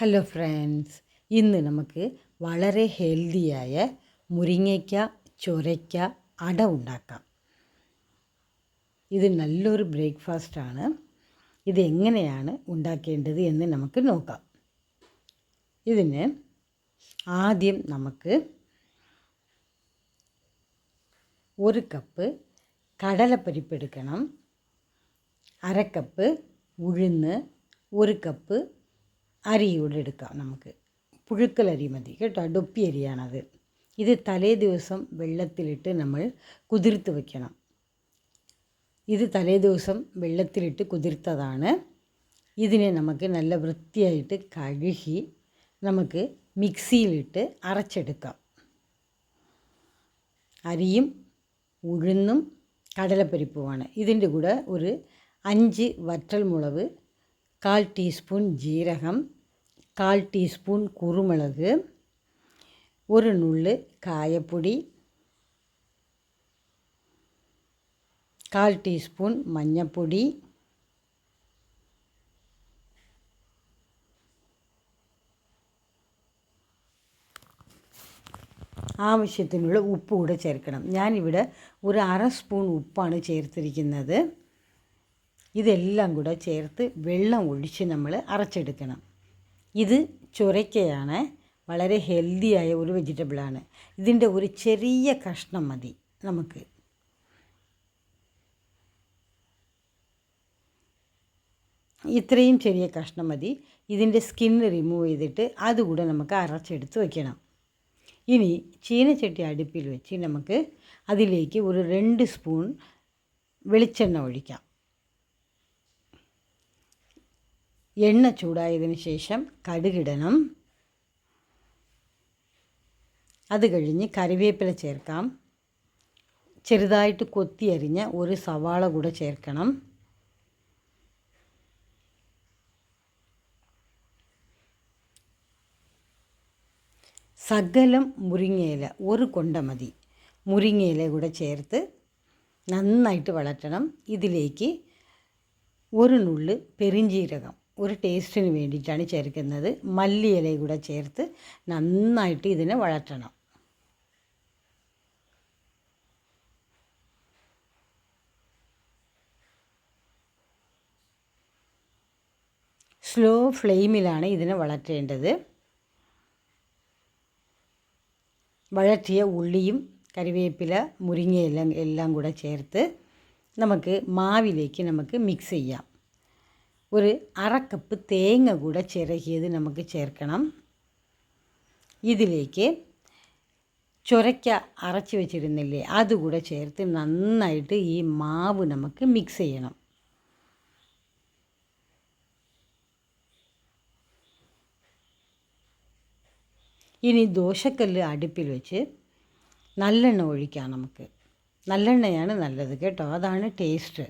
Hello friends ഇന്ന് നമുക്ക് വളരെ ഹെൽത്തിയായ മുരിങ്ങയ്ക്ക ചൊരയ്ക്ക അട ഉണ്ടാക്കാം. ഇത് നല്ലൊരു ബ്രേക്ക്ഫാസ്റ്റാണ് ഇതെങ്ങനെയാണ് ഉണ്ടാക്കേണ്ടത് എന്ന് നമുക്ക് നോക്കാം. ഇതിന് ആദ്യം നമുക്ക് ഒരു കപ്പ് കടലപ്പരിപ്പ് എടുക്കണം. അര കപ്പ് ഉഴുന്ന് ഒരു കപ്പ് അരി ഇവിടെ എടുക്കാം നമുക്ക്. പുഴുക്കലരി മതി. കേട്ടോ ഡൊപ്പി അരിയാണത്. ഇത് തലേ ദിവസം വെള്ളത്തിലിട്ട് നമ്മൾ കുതിർത്ത് വയ്ക്കണം ഇത് തലേ ദിവസം വെള്ളത്തിലിട്ട് കുതിർത്തതാണ്. ഇതിനെ നമുക്ക് നല്ല വൃത്തിയായിട്ട് കഴുകി നമുക്ക് മിക്സിയിലിട്ട് അരച്ചെടുക്കാം. അരിയും ഉഴുന്നും കടലപ്പരിപ്പുമാണ്. ഇതിന്റെ കൂടെ ഒരു അഞ്ച് വറ്റൽമുളക് കാൽ ടീസ്പൂൺ ജീരകം കാൽ ടീസ്പൂൺ കുരുമുളക് ഒരു നുള്ള് കായപ്പൊടി കാൽ ടീസ്പൂൺ മഞ്ഞൾപ്പൊടി ആവശ്യത്തിനുള്ള ഉപ്പ് കൂടെ ചേർക്കണം. ഞാനിവിടെ ഒരു അര സ്പൂൺ ഉപ്പാണ് ചേർത്തിരിക്കുന്നത്. ഇതെല്ലാം കൂടെ ചേർത്ത് വെള്ളം ഒഴിച്ച് നമ്മൾ അരച്ചെടുക്കണം. ഇത് ചൊരയ്ക്കയാണ്. വളരെ ഹെൽത്തിയായ ഒരു വെജിറ്റബിളാണ്. ഇതിന്റെ ഒരു ചെറിയ കഷ്ണം മതി നമുക്ക്. ഇത്രയും ചെറിയ കഷ്ണം മതി. ഇതിന്റെ സ്കിന്ന് റിമൂവ് ചെയ്തിട്ട് അതുകൂടെ നമുക്ക് അരച്ചെടുത്ത് വയ്ക്കണം. ഇനി ചീനച്ചട്ടി അടുപ്പിൽ വെച്ച് നമുക്ക് അതിലേക്ക് ഒരു രണ്ട് സ്പൂൺ വെളിച്ചെണ്ണ ഒഴിക്കാം. എണ്ണ ചൂടായതിനു ശേഷം കടുകിടണം. അത് കഴിഞ്ഞ് കറിവേപ്പില ചേർക്കാം. ചെറുതായിട്ട് കൊത്തി അരിഞ്ഞ ഒരു സവാള കൂടെ ചേർക്കണം. സകലം മുരിങ്ങയില ഒരു കൊണ്ട മതി. മുരിങ്ങയില കൂടെ ചേർത്ത് നന്നായിട്ട് വളർത്തണം ഇതിലേക്ക് ഒരു നുള്ള് പെരിഞ്ചീരകം ഒരു ടേസ്റ്റിന് വേണ്ടിയിട്ടാണ് ചേർക്കുന്നത്. മല്ലിയില കൂടെ ചേർത്ത് നന്നായിട്ട് ഇതിനെ വഴറ്റണം. സ്ലോ ഫ്ലെയിമിലാണ് ഇതിനെ വളർത്തേണ്ടത് വഴറ്റിയ ഉള്ളിയും കറിവേപ്പില മുരിങ്ങയെല്ലാം എല്ലാം കൂടെ ചേർത്ത് നമുക്ക് മാവിലേക്ക് നമുക്ക് മിക്സ് ചെയ്യാം. ഒരു അരക്കപ്പ് കപ്പ് തേങ്ങ കൂടെ ചിരകിയത് നമുക്ക് ചേർക്കണം. ഇതിലേക്ക് ചുരയ്ക്ക അരച്ച് വെച്ചിരുന്നില്ലേ അതുകൂടെ ചേർത്ത് നന്നായിട്ട് ഈ മാവ് നമുക്ക് മിക്സ് ചെയ്യണം. ഇനി ദോശക്കല്ല് അടുപ്പിൽ വെച്ച് നല്ലെണ്ണ ഒഴിക്കാം നമുക്ക്. നല്ലെണ്ണയാണ് നല്ലത് കേട്ടോ അതാണ് ടേസ്റ്റ്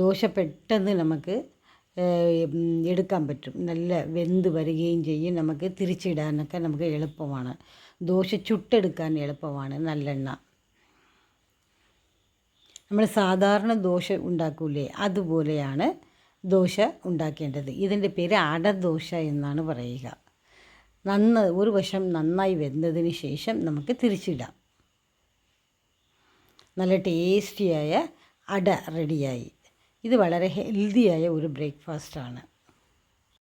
ദോശ പെട്ടെന്ന് നമുക്ക് എടുക്കാൻ പറ്റും. നല്ല വെന്ത് വരികയും ചെയ്യും. നമുക്ക് തിരിച്ചിടാനൊക്കെ നമുക്ക് എളുപ്പമാണ്. ദോശ ചുട്ടെടുക്കാൻ എളുപ്പമാണ് നല്ലെണ്ണ. നമ്മൾ സാധാരണ ദോശ ഉണ്ടാക്കൂലേ അതുപോലെയാണ് ദോശ ഉണ്ടാക്കേണ്ടത്. ഇതിന്റെ പേര് അടദോശ എന്നാണ് പറയുക. നന്ന ഒരു വശം നന്നായി വെന്തതിന് ശേഷം നമുക്ക് തിരിച്ചിടാം. നല്ല ടേസ്റ്റിയായ അട റെഡിയായി. ഇത് വളരെ ഹെൽത്തിയായ ഒരു ബ്രേക്ക്ഫാസ്റ്റാണ്.